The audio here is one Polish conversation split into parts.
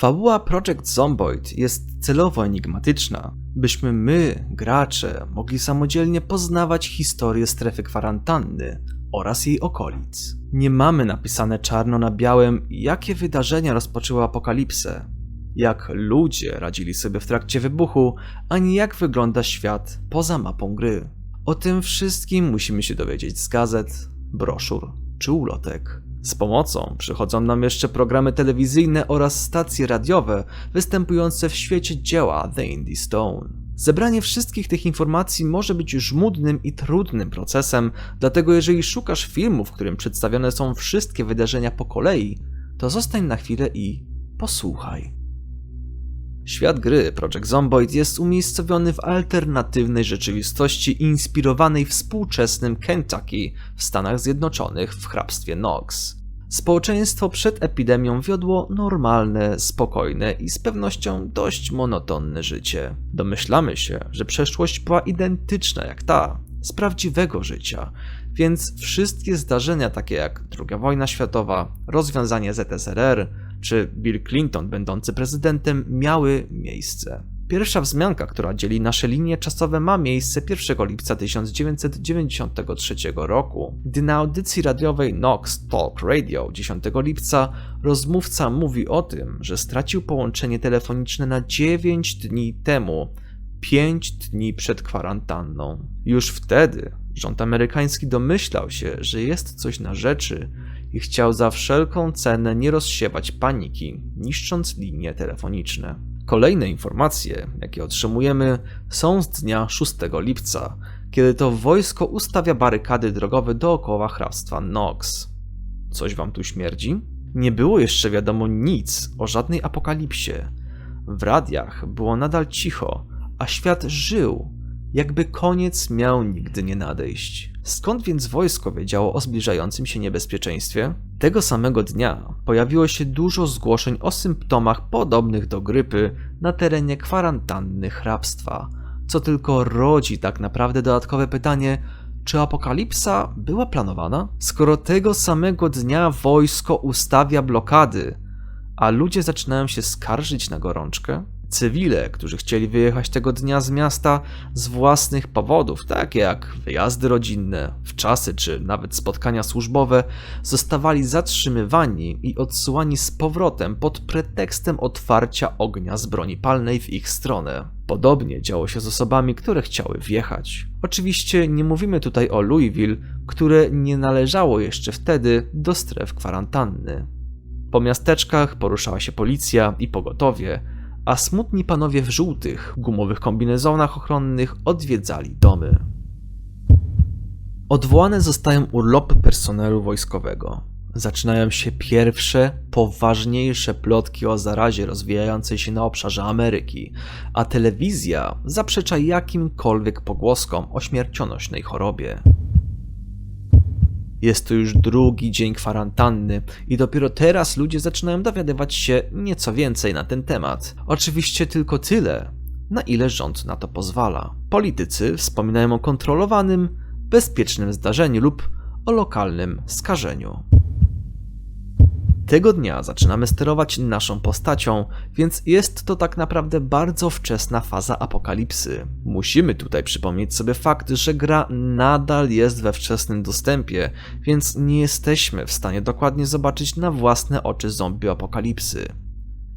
Fabuła Project Zomboid jest celowo enigmatyczna, byśmy my, gracze, mogli samodzielnie poznawać historię strefy kwarantanny oraz jej okolic. Nie mamy napisane czarno na białym, jakie wydarzenia rozpoczęły apokalipsę, jak ludzie radzili sobie w trakcie wybuchu, ani jak wygląda świat poza mapą gry. O tym wszystkim musimy się dowiedzieć z gazet, broszur czy ulotek. Z pomocą przychodzą nam jeszcze programy telewizyjne oraz stacje radiowe występujące w świecie dzieła The Indie Stone. Zebranie wszystkich tych informacji może być żmudnym i trudnym procesem, dlatego jeżeli szukasz filmu, w którym przedstawione są wszystkie wydarzenia po kolei, to zostań na chwilę i posłuchaj. Świat gry Project Zomboid jest umiejscowiony w alternatywnej rzeczywistości inspirowanej współczesnym Kentucky w Stanach Zjednoczonych w hrabstwie Knox. Społeczeństwo przed epidemią wiodło normalne, spokojne i z pewnością dość monotonne życie. Domyślamy się, że przeszłość była identyczna jak ta z prawdziwego życia, więc wszystkie zdarzenia takie jak II wojna światowa, rozwiązanie ZSRR, czy Bill Clinton będący prezydentem miały miejsce. Pierwsza wzmianka, która dzieli nasze linie czasowe, ma miejsce 1 lipca 1993 roku, gdy na audycji radiowej Knox Talk Radio 10 lipca rozmówca mówi o tym, że stracił połączenie telefoniczne na 9 dni temu, 5 dni przed kwarantanną. Już wtedy rząd amerykański domyślał się, że jest coś na rzeczy i chciał za wszelką cenę nie rozsiewać paniki, niszcząc linie telefoniczne. Kolejne informacje, jakie otrzymujemy, są z dnia 6 lipca, kiedy to wojsko ustawia barykady drogowe dookoła hrabstwa Knox. Coś wam tu śmierdzi? Nie było jeszcze wiadomo nic o żadnej apokalipsie. W radiach było nadal cicho, a świat żył, jakby koniec miał nigdy nie nadejść. Skąd więc wojsko wiedziało o zbliżającym się niebezpieczeństwie? Tego samego dnia pojawiło się dużo zgłoszeń o symptomach podobnych do grypy na terenie kwarantanny hrabstwa, co tylko rodzi tak naprawdę dodatkowe pytanie, czy apokalipsa była planowana? Skoro tego samego dnia wojsko ustawia blokady, a ludzie zaczynają się skarżyć na gorączkę? Cywile, którzy chcieli wyjechać tego dnia z miasta z własnych powodów, takie jak wyjazdy rodzinne, wczasy czy nawet spotkania służbowe, zostawali zatrzymywani i odsyłani z powrotem pod pretekstem otwarcia ognia z broni palnej w ich stronę. Podobnie działo się z osobami, które chciały wjechać. Oczywiście nie mówimy tutaj o Louisville, które nie należało jeszcze wtedy do stref kwarantanny. Po miasteczkach poruszała się policja i pogotowie, a smutni panowie w żółtych, gumowych kombinezonach ochronnych odwiedzali domy. Odwołane zostają urlopy personelu wojskowego. Zaczynają się pierwsze, poważniejsze plotki o zarazie rozwijającej się na obszarze Ameryki, a telewizja zaprzecza jakimkolwiek pogłoskom o śmiercionośnej chorobie. Jest to już drugi dzień kwarantanny i dopiero teraz ludzie zaczynają dowiadywać się nieco więcej na ten temat. Oczywiście tylko tyle, na ile rząd na to pozwala. Politycy wspominają o kontrolowanym, bezpiecznym zdarzeniu lub o lokalnym skażeniu. Tego dnia zaczynamy sterować naszą postacią, więc jest to tak naprawdę bardzo wczesna faza apokalipsy. Musimy tutaj przypomnieć sobie fakt, że gra nadal jest we wczesnym dostępie, więc nie jesteśmy w stanie dokładnie zobaczyć na własne oczy zombie apokalipsy.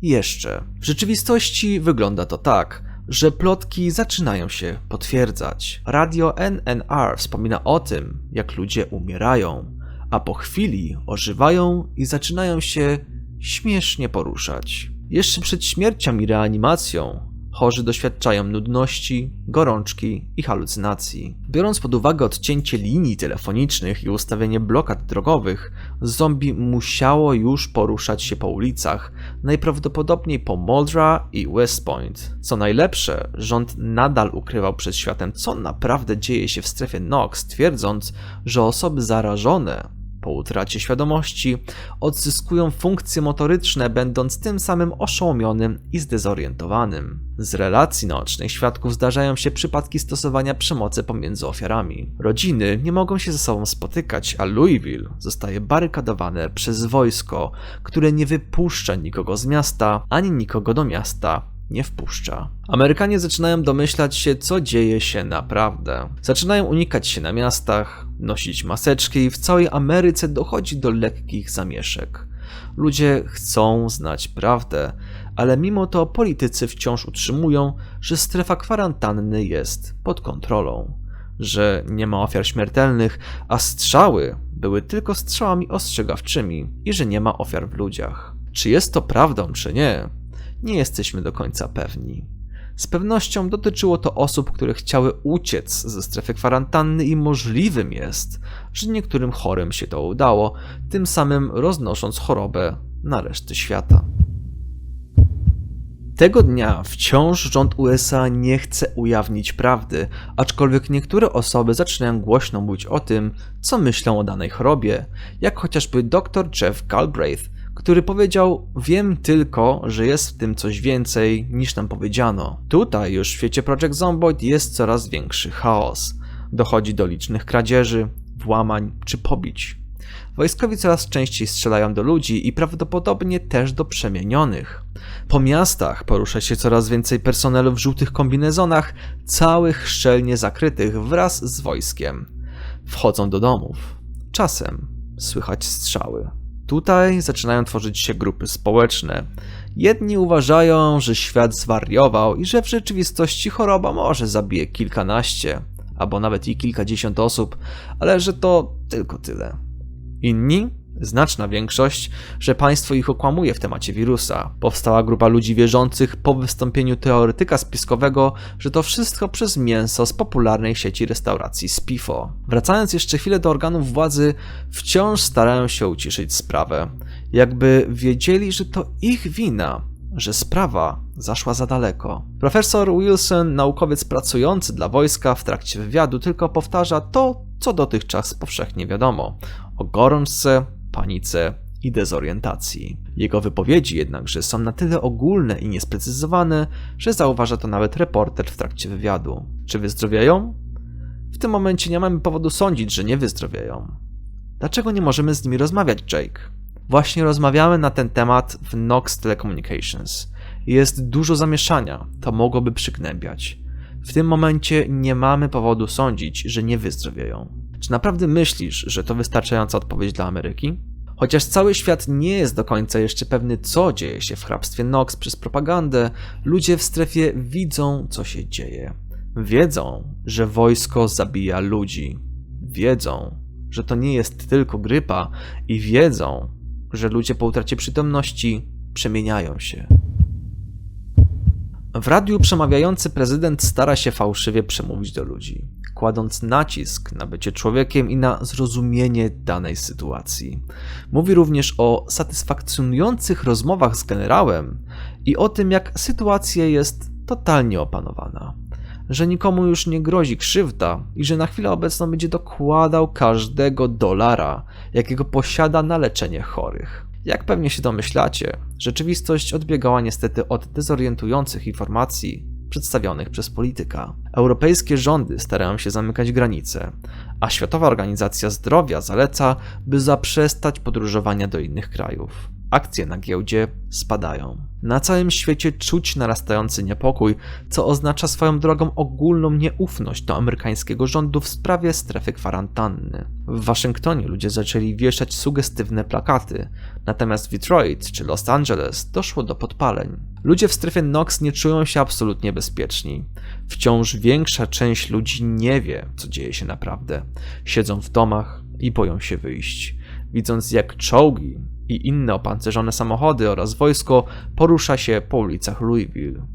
Jeszcze. W rzeczywistości wygląda to tak, że plotki zaczynają się potwierdzać. Radio NNR wspomina o tym, jak ludzie umierają a po chwili ożywają i zaczynają się śmiesznie poruszać. Jeszcze przed śmiercią i reanimacją chorzy doświadczają nudności, gorączki i halucynacji. Biorąc pod uwagę odcięcie linii telefonicznych i ustawienie blokad drogowych, zombie musiało już poruszać się po ulicach, najprawdopodobniej po Moldra i West Point. Co najlepsze, rząd nadal ukrywał przed światem, co naprawdę dzieje się w strefie Knox, twierdząc, że osoby zarażone Po utracie świadomości odzyskują funkcje motoryczne, będąc tym samym oszołomionym i zdezorientowanym. Z relacji naocznych świadków zdarzają się przypadki stosowania przemocy pomiędzy ofiarami. Rodziny nie mogą się ze sobą spotykać, a Louisville zostaje barykadowane przez wojsko, które nie wypuszcza nikogo z miasta, ani nikogo do miasta nie wpuszcza. Amerykanie zaczynają domyślać się, co dzieje się naprawdę. Zaczynają unikać się na miastach, nosić maseczki i w całej Ameryce dochodzi do lekkich zamieszek. Ludzie chcą znać prawdę, ale mimo to politycy wciąż utrzymują, że strefa kwarantanny jest pod kontrolą, że nie ma ofiar śmiertelnych, a strzały były tylko strzałami ostrzegawczymi i że nie ma ofiar w ludziach. Czy jest to prawdą, czy nie? Nie jesteśmy do końca pewni. Z pewnością dotyczyło to osób, które chciały uciec ze strefy kwarantanny i możliwym jest, że niektórym chorym się to udało, tym samym roznosząc chorobę na resztę świata. Tego dnia wciąż rząd USA nie chce ujawnić prawdy, aczkolwiek niektóre osoby zaczynają głośno mówić o tym, co myślą o danej chorobie, jak chociażby dr Jeff Galbraith, który powiedział: Wiem tylko, że jest w tym coś więcej niż nam powiedziano. Tutaj już w świecie Project Zomboid jest coraz większy chaos. Dochodzi do licznych kradzieży, włamań czy pobić. Wojskowi coraz częściej strzelają do ludzi i prawdopodobnie też do przemienionych. Po miastach porusza się coraz więcej personelu w żółtych kombinezonach, całych szczelnie zakrytych wraz z wojskiem. Wchodzą do domów. Czasem słychać strzały. Tutaj zaczynają tworzyć się grupy społeczne. Jedni uważają, że świat zwariował i że w rzeczywistości choroba może zabije kilkanaście, albo nawet i kilkadziesiąt osób, ale że to tylko tyle. Inni znaczna większość, że państwo ich okłamuje w temacie wirusa. Powstała grupa ludzi wierzących po wystąpieniu teoretyka spiskowego, że to wszystko przez mięso z popularnej sieci restauracji Spifo. Wracając jeszcze chwilę do organów władzy, wciąż starają się uciszyć sprawę. Jakby wiedzieli, że to ich wina, że sprawa zaszła za daleko. Profesor Wilson, naukowiec pracujący dla wojska w trakcie wywiadu, tylko powtarza to, co dotychczas powszechnie wiadomo o gorączce, panice i dezorientacji. Jego wypowiedzi jednakże są na tyle ogólne i niesprecyzowane, że zauważa to nawet reporter w trakcie wywiadu. Czy wyzdrowieją? W tym momencie nie mamy powodu sądzić, że nie wyzdrowieją. Dlaczego nie możemy z nimi rozmawiać, Jake? Właśnie rozmawiamy na ten temat w Nox Telecommunications. Jest dużo zamieszania, to mogłoby przygnębiać. W tym momencie nie mamy powodu sądzić, że nie wyzdrowieją. Czy naprawdę myślisz, że to wystarczająca odpowiedź dla Ameryki? Chociaż cały świat nie jest do końca jeszcze pewny, co dzieje się w hrabstwie Nox przez propagandę, ludzie w strefie widzą, co się dzieje. Wiedzą, że wojsko zabija ludzi. Wiedzą, że to nie jest tylko grypa i wiedzą, że ludzie po utracie przytomności przemieniają się. W radiu przemawiający prezydent stara się fałszywie przemówić do ludzi, kładąc nacisk na bycie człowiekiem i na zrozumienie danej sytuacji. Mówi również o satysfakcjonujących rozmowach z generałem i o tym, jak sytuacja jest totalnie opanowana. Że nikomu już nie grozi krzywda i że na chwilę obecną będzie dokładał każdego dolara, jakiego posiada na leczenie chorych. Jak pewnie się domyślacie, rzeczywistość odbiegała niestety od dezorientujących informacji przedstawionych przez polityka. Europejskie rządy starają się zamykać granice, a Światowa Organizacja Zdrowia zaleca, by zaprzestać podróżowania do innych krajów. Akcje na giełdzie spadają. Na całym świecie czuć narastający niepokój, co oznacza swoją drogą ogólną nieufność do amerykańskiego rządu w sprawie strefy kwarantanny. W Waszyngtonie ludzie zaczęli wieszać sugestywne plakaty, natomiast w Detroit czy Los Angeles doszło do podpaleń. Ludzie w strefie Knox nie czują się absolutnie bezpieczni. Wciąż większa część ludzi nie wie, co dzieje się naprawdę. Siedzą w domach i boją się wyjść. Widząc jak czołgi i inne opancerzone samochody oraz wojsko porusza się po ulicach Louisville.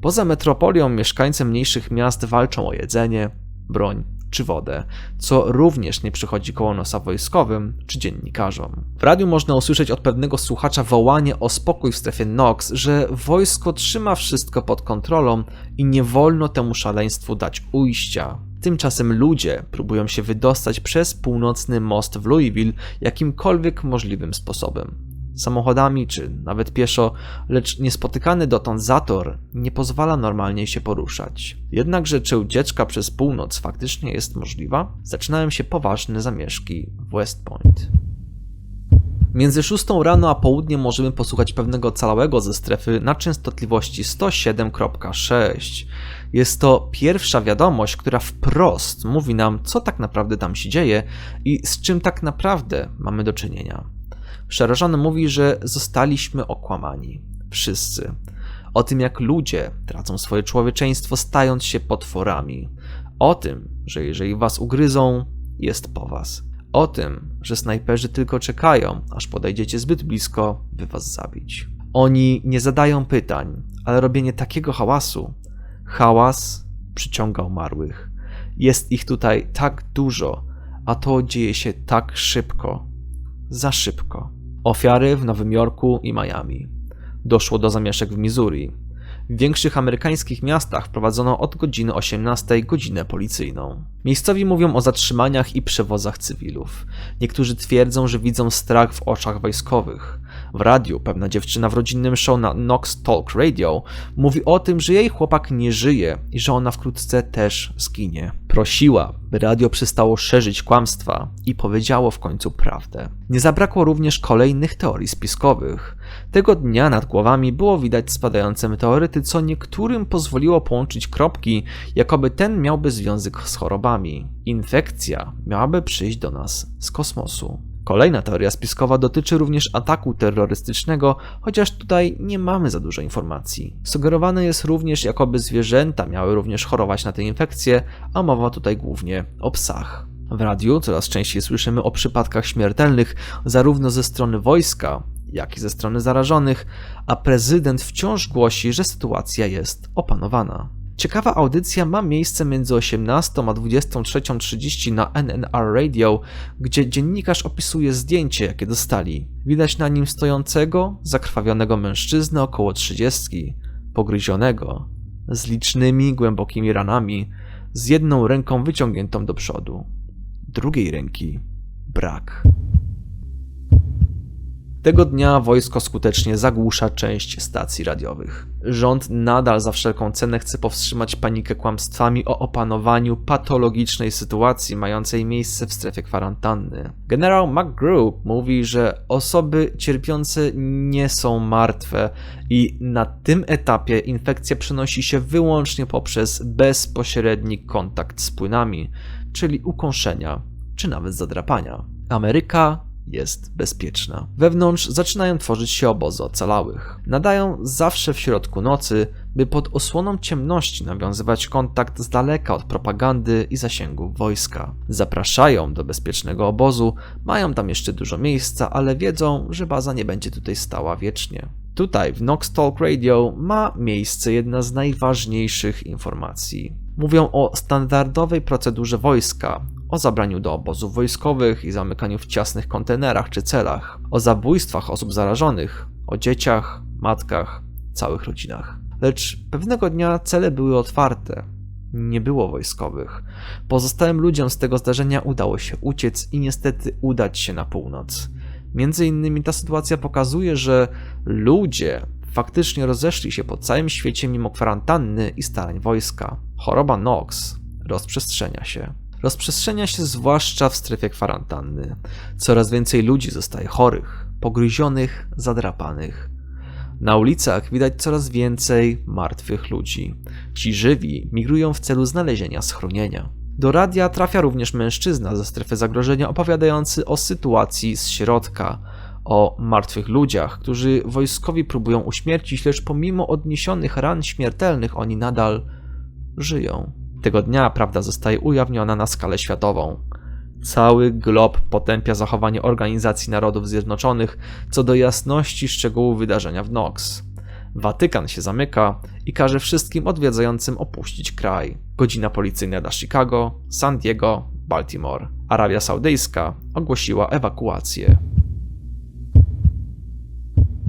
Poza metropolią mieszkańcy mniejszych miast walczą o jedzenie, broń czy wodę, co również nie przychodzi koło nosa wojskowym czy dziennikarzom. W radiu można usłyszeć od pewnego słuchacza wołanie o spokój w strefie Nox, że wojsko trzyma wszystko pod kontrolą i nie wolno temu szaleństwu dać ujścia. Tymczasem ludzie próbują się wydostać przez północny most w Louisville jakimkolwiek możliwym sposobem. Samochodami czy nawet pieszo, lecz niespotykany dotąd zator nie pozwala normalnie się poruszać. Jednakże czy ucieczka przez północ faktycznie jest możliwa? Zaczynają się poważne zamieszki w West Point. Między 6 rano a południem możemy posłuchać pewnego calałego ze strefy na częstotliwości 107.6. Jest to pierwsza wiadomość, która wprost mówi nam, co tak naprawdę tam się dzieje i z czym tak naprawdę mamy do czynienia. Przerażony mówi, że zostaliśmy okłamani. Wszyscy. O tym, jak ludzie tracą swoje człowieczeństwo, stając się potworami. O tym, że jeżeli was ugryzą, jest po was. O tym, że snajperzy tylko czekają, aż podejdziecie zbyt blisko, by was zabić. Oni nie zadają pytań, ale robienie takiego hałasu, hałas przyciąga umarłych. Jest ich tutaj tak dużo, a to dzieje się tak szybko. Za szybko. Ofiary w Nowym Jorku i Miami. Doszło do zamieszek w Missouri. W większych amerykańskich miastach wprowadzono od godziny 18 godzinę policyjną. Miejscowi mówią o zatrzymaniach i przewozach cywilów. Niektórzy twierdzą, że widzą strach w oczach wojskowych. W radiu pewna dziewczyna w rodzinnym show na Knox Talk Radio mówi o tym, że jej chłopak nie żyje i że ona wkrótce też zginie. Prosiła, by radio przestało szerzyć kłamstwa i powiedziało w końcu prawdę. Nie zabrakło również kolejnych teorii spiskowych. Tego dnia nad głowami było widać spadające meteoryty, co niektórym pozwoliło połączyć kropki, jakoby ten miałby związek z chorobami. Infekcja miałaby przyjść do nas z kosmosu. Kolejna teoria spiskowa dotyczy również ataku terrorystycznego, chociaż tutaj nie mamy za dużo informacji. Sugerowane jest również, jakoby zwierzęta miały również chorować na tę infekcję, a mowa tutaj głównie o psach. W radiu coraz częściej słyszymy o przypadkach śmiertelnych zarówno ze strony wojska, jak i ze strony zarażonych, a prezydent wciąż głosi, że sytuacja jest opanowana. Ciekawa audycja ma miejsce między 18 a 23.30 na NNR Radio, gdzie dziennikarz opisuje zdjęcie, jakie dostali. Widać na nim stojącego, zakrwawionego mężczyznę około 30, pogryzionego, z licznymi, głębokimi ranami, z jedną ręką wyciągniętą do przodu. Drugiej ręki brak. Tego dnia wojsko skutecznie zagłusza część stacji radiowych. Rząd nadal za wszelką cenę chce powstrzymać panikę kłamstwami o opanowaniu patologicznej sytuacji mającej miejsce w strefie kwarantanny. Generał McGrew mówi, że osoby cierpiące nie są martwe i na tym etapie infekcja przenosi się wyłącznie poprzez bezpośredni kontakt z płynami, czyli ukąszenia czy nawet zadrapania. Ameryka jest bezpieczna. Wewnątrz zaczynają tworzyć się obozy ocalałych. Nadają zawsze w środku nocy, by pod osłoną ciemności nawiązywać kontakt z daleka od propagandy i zasięgów wojska. Zapraszają do bezpiecznego obozu, mają tam jeszcze dużo miejsca, ale wiedzą, że baza nie będzie tutaj stała wiecznie. Tutaj w Nox Talk Radio ma miejsce jedna z najważniejszych informacji. Mówią o standardowej procedurze wojska, o zabraniu do obozów wojskowych i zamykaniu w ciasnych kontenerach czy celach, o zabójstwach osób zarażonych, o dzieciach, matkach, całych rodzinach. Lecz pewnego dnia cele były otwarte. Nie było wojskowych. Pozostałym ludziom z tego zdarzenia udało się uciec i niestety udać się na północ. Między innymi ta sytuacja pokazuje, że ludzie faktycznie rozeszli się po całym świecie mimo kwarantanny i starań wojska. Choroba Nox rozprzestrzenia się rozprzestrzenia się zwłaszcza w strefie kwarantanny. Coraz więcej ludzi zostaje chorych, pogryzionych, zadrapanych. Na ulicach widać coraz więcej martwych ludzi. Ci żywi migrują w celu znalezienia schronienia. Do radia trafia również mężczyzna ze strefy zagrożenia opowiadający o sytuacji z środka, o martwych ludziach, którzy wojskowi próbują uśmiercić, lecz pomimo odniesionych ran śmiertelnych oni nadal żyją. Tego dnia prawda zostaje ujawniona na skalę światową. Cały glob potępia zachowanie Organizacji Narodów Zjednoczonych co do jasności szczegółów wydarzenia w Nox. Watykan się zamyka i każe wszystkim odwiedzającym opuścić kraj. Godzina policyjna dla Chicago, San Diego, Baltimore. Arabia Saudyjska ogłosiła ewakuację.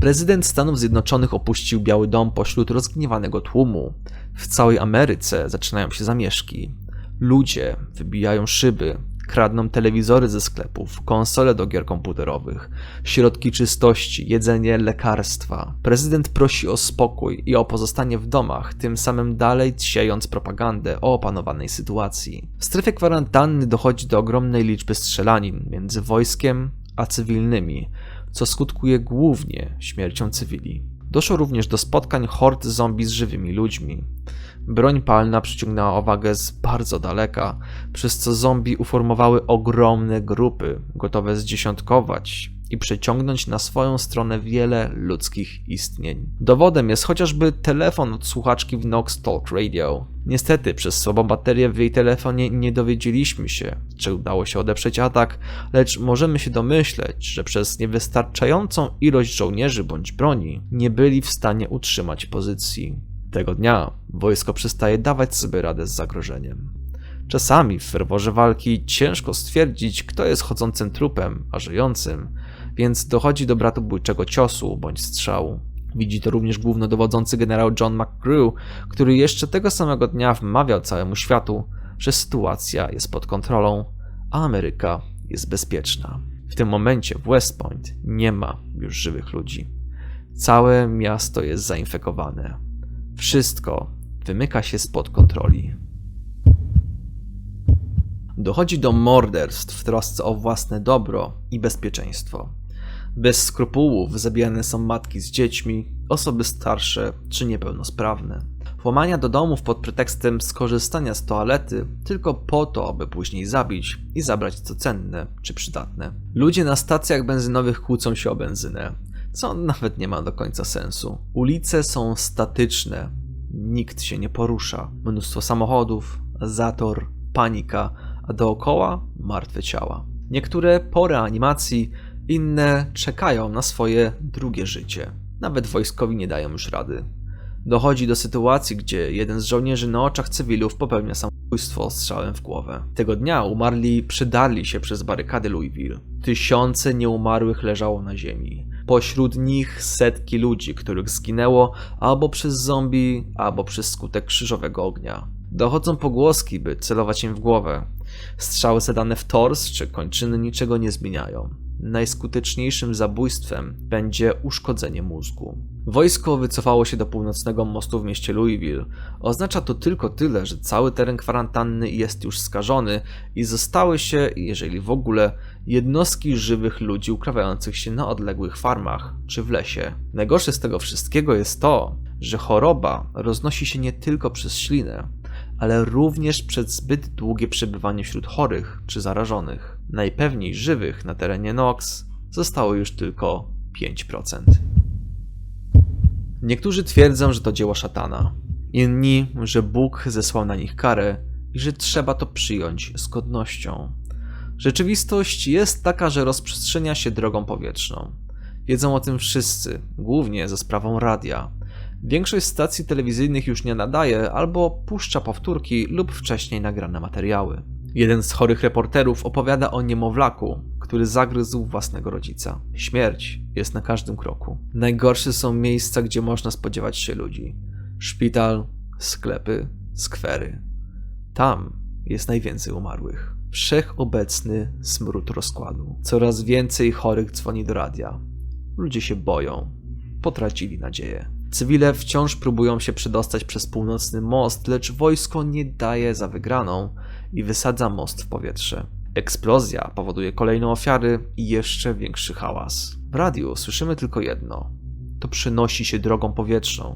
Prezydent Stanów Zjednoczonych opuścił Biały Dom pośród rozgniewanego tłumu. W całej Ameryce zaczynają się zamieszki. Ludzie wybijają szyby, kradną telewizory ze sklepów, konsole do gier komputerowych, środki czystości, jedzenie, lekarstwa. Prezydent prosi o spokój i o pozostanie w domach, tym samym dalej siejąc propagandę o opanowanej sytuacji. W strefie kwarantanny dochodzi do ogromnej liczby strzelanin między wojskiem a cywilnymi, co skutkuje głównie śmiercią cywili. Doszło również do spotkań hord zombie z żywymi ludźmi. Broń palna przyciągnęła uwagę z bardzo daleka, przez co zombie uformowały ogromne grupy, gotowe zdziesiątkować i przeciągnąć na swoją stronę wiele ludzkich istnień. Dowodem jest chociażby telefon od słuchaczki w Nox Talk Radio. Niestety, przez słabą baterię w jej telefonie nie dowiedzieliśmy się, czy udało się odeprzeć atak, lecz możemy się domyśleć, że przez niewystarczającą ilość żołnierzy bądź broni nie byli w stanie utrzymać pozycji. Tego dnia wojsko przestaje dawać sobie radę z zagrożeniem. Czasami w ferworze walki ciężko stwierdzić, kto jest chodzącym trupem, a żyjącym, więc dochodzi do bratobójczego ciosu bądź strzału. Widzi to również głównodowodzący generał John McGrew, który jeszcze tego samego dnia wmawiał całemu światu, że sytuacja jest pod kontrolą, a Ameryka jest bezpieczna. W tym momencie w West Point nie ma już żywych ludzi. Całe miasto jest zainfekowane. Wszystko wymyka się spod kontroli. Dochodzi do morderstw w trosce o własne dobro i bezpieczeństwo. Bez skrupułów zabijane są matki z dziećmi, osoby starsze czy niepełnosprawne. Włamania do domów pod pretekstem skorzystania z toalety tylko po to, aby później zabić i zabrać co cenne czy przydatne. Ludzie na stacjach benzynowych kłócą się o benzynę, co nawet nie ma do końca sensu. Ulice są statyczne, nikt się nie porusza. Mnóstwo samochodów, zator, panika, a dookoła martwe ciała. Niektóre po reanimacji, inne czekają na swoje drugie życie. Nawet wojskowi nie dają już rady. Dochodzi do sytuacji, gdzie jeden z żołnierzy na oczach cywilów popełnia samobójstwo strzałem w głowę. Tego dnia umarli przydarli się przez barykady Louisville. Tysiące nieumarłych leżało na ziemi. Pośród nich setki ludzi, których zginęło albo przez zombie, albo przez skutek krzyżowego ognia. Dochodzą pogłoski, by celować im w głowę. Strzały zadane w tors czy kończyny niczego nie zmieniają. Najskuteczniejszym zabójstwem będzie uszkodzenie mózgu. Wojsko wycofało się do północnego mostu w mieście Louisville. Oznacza to tylko tyle, że cały teren kwarantanny jest już skażony i zostały się, jeżeli w ogóle, jednostki żywych ludzi ukrawających się na odległych farmach czy w lesie. Najgorsze z tego wszystkiego jest to, że choroba roznosi się nie tylko przez ślinę, ale również przez zbyt długie przebywanie wśród chorych czy zarażonych. Najpewniej żywych na terenie Nox zostało już tylko 5%. Niektórzy twierdzą, że to dzieło szatana, inni, że Bóg zesłał na nich karę i że trzeba to przyjąć z godnością. Rzeczywistość jest taka, że rozprzestrzenia się drogą powietrzną. Wiedzą o tym wszyscy, głównie za sprawą radia. Większość stacji telewizyjnych już nie nadaje albo puszcza powtórki lub wcześniej nagrane materiały. Jeden z chorych reporterów opowiada o niemowlaku, który zagryzł własnego rodzica. Śmierć jest na każdym kroku. Najgorsze są miejsca, gdzie można spodziewać się ludzi: szpital, sklepy, skwery. Tam jest najwięcej umarłych. Wszechobecny smród rozkładu. Coraz więcej chorych dzwoni do radia. Ludzie się boją. Potracili nadzieję. Cywile wciąż próbują się przedostać przez północny most, lecz wojsko nie daje za wygraną i wysadza most w powietrze. Eksplozja powoduje kolejne ofiary i jeszcze większy hałas. W radiu słyszymy tylko jedno: to przynosi się drogą powietrzną.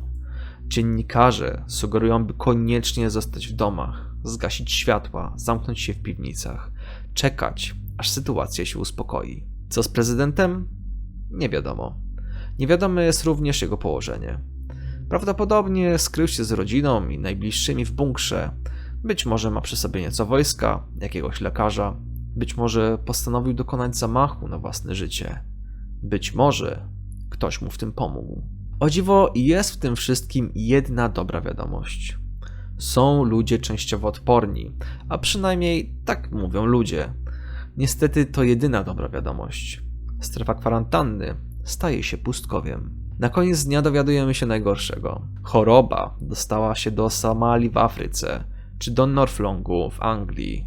Dziennikarze sugerują, by koniecznie zostać w domach, zgasić światła, zamknąć się w piwnicach, czekać, aż sytuacja się uspokoi. Co z prezydentem? Nie wiadomo. Niewiadome jest również jego położenie. Prawdopodobnie skrył się z rodziną i najbliższymi w bunkrze. Być może ma przy sobie nieco wojska, jakiegoś lekarza. Być może postanowił dokonać zamachu na własne życie. Być może ktoś mu w tym pomógł. O dziwo, jest w tym wszystkim jedna dobra wiadomość. Są ludzie częściowo odporni, a przynajmniej tak mówią ludzie. Niestety to jedyna dobra wiadomość. Strefa kwarantanny staje się pustkowiem. Na koniec dnia dowiadujemy się najgorszego. Choroba dostała się do Somalii w Afryce. czy do Northlongu w Anglii.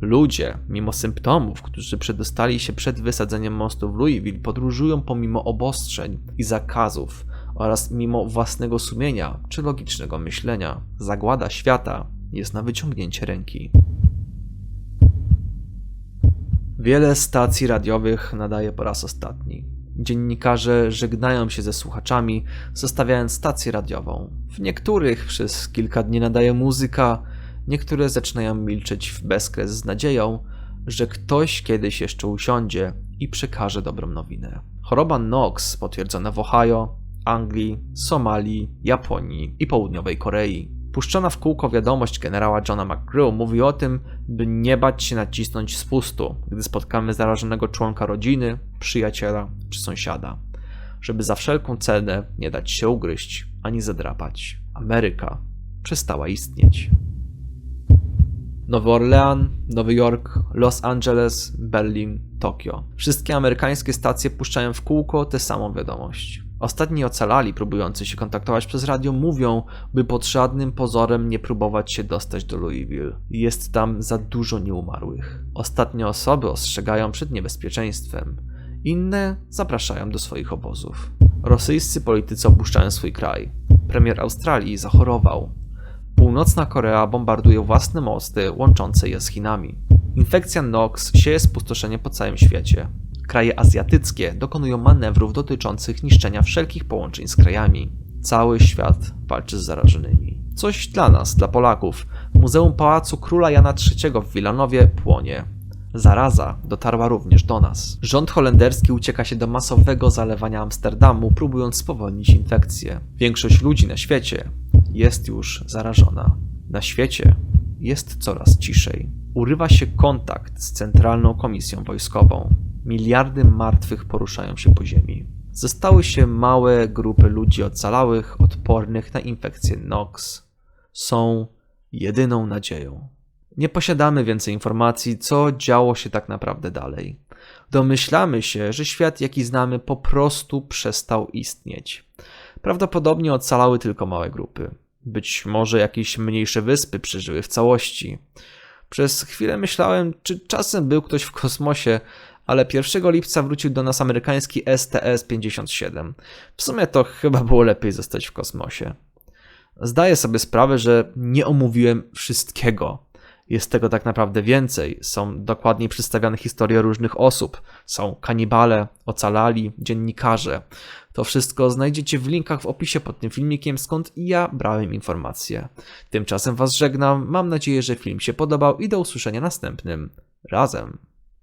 Ludzie, mimo symptomów, którzy przedostali się przed wysadzeniem mostu w Louisville, podróżują pomimo obostrzeń i zakazów oraz mimo własnego sumienia czy logicznego myślenia. Zagłada świata jest na wyciągnięcie ręki. Wiele stacji radiowych nadaje po raz ostatni. Dziennikarze żegnają się ze słuchaczami, zostawiając stację radiową. W niektórych przez kilka dni nadaje muzyka, niektóre zaczynają milczeć w bezkres z nadzieją, że ktoś kiedyś jeszcze usiądzie i przekaże dobrą nowinę. Choroba Nox potwierdzona w Ohio, Anglii, Somalii, Japonii i Południowej Korei. Puszczona w kółko wiadomość generała Johna McGrew mówi o tym, by nie bać się nacisnąć spustu, gdy spotkamy zarażonego członka rodziny, przyjaciela czy sąsiada, żeby za wszelką cenę nie dać się ugryźć ani zadrapać. Ameryka przestała istnieć. Nowy Orlean, Nowy Jork, Los Angeles, Berlin, Tokio. Wszystkie amerykańskie stacje puszczają w kółko tę samą wiadomość. Ostatni ocalali próbujący się kontaktować przez radio mówią, by pod żadnym pozorem nie próbować się dostać do Louisville. Jest tam za dużo nieumarłych. Ostatnie osoby ostrzegają przed niebezpieczeństwem. Inne zapraszają do swoich obozów. Rosyjscy politycy opuszczają swój kraj. Premier Australii zachorował. Północna Korea bombarduje własne mosty łączące je z Chinami. Infekcja NOx sieje spustoszenie po całym świecie. Kraje azjatyckie dokonują manewrów dotyczących niszczenia wszelkich połączeń z krajami. Cały świat walczy z zarażonymi. Coś dla nas, dla Polaków. Muzeum Pałacu Króla Jana III w Wilanowie płonie. Zaraza dotarła również do nas. Rząd holenderski ucieka się do masowego zalewania Amsterdamu, próbując spowolnić infekcję. Większość ludzi na świecie jest już zarażona. Na świecie jest coraz ciszej. Urywa się kontakt z Centralną Komisją Wojskową. Miliardy martwych poruszają się po ziemi. Zostały się małe grupy ludzi ocalałych, odpornych na infekcję NOx. Są jedyną nadzieją. Nie posiadamy więcej informacji, co działo się tak naprawdę dalej. Domyślamy się, że świat, jaki znamy, po prostu przestał istnieć. Prawdopodobnie ocalały tylko małe grupy. Być może jakieś mniejsze wyspy przeżyły w całości. Przez chwilę myślałem, czy czasem był ktoś w kosmosie, ale 1 lipca wrócił do nas amerykański STS-57. W sumie to chyba było lepiej zostać w kosmosie. Zdaję sobie sprawę, że nie omówiłem wszystkiego. Jest tego tak naprawdę więcej. Są dokładniej przedstawiane historie różnych osób. Są kanibale, ocalali, dziennikarze. To wszystko znajdziecie w linkach w opisie pod tym filmikiem, skąd ja brałem informacje. Tymczasem Was żegnam. Mam nadzieję, że film się podobał i do usłyszenia następnym razem.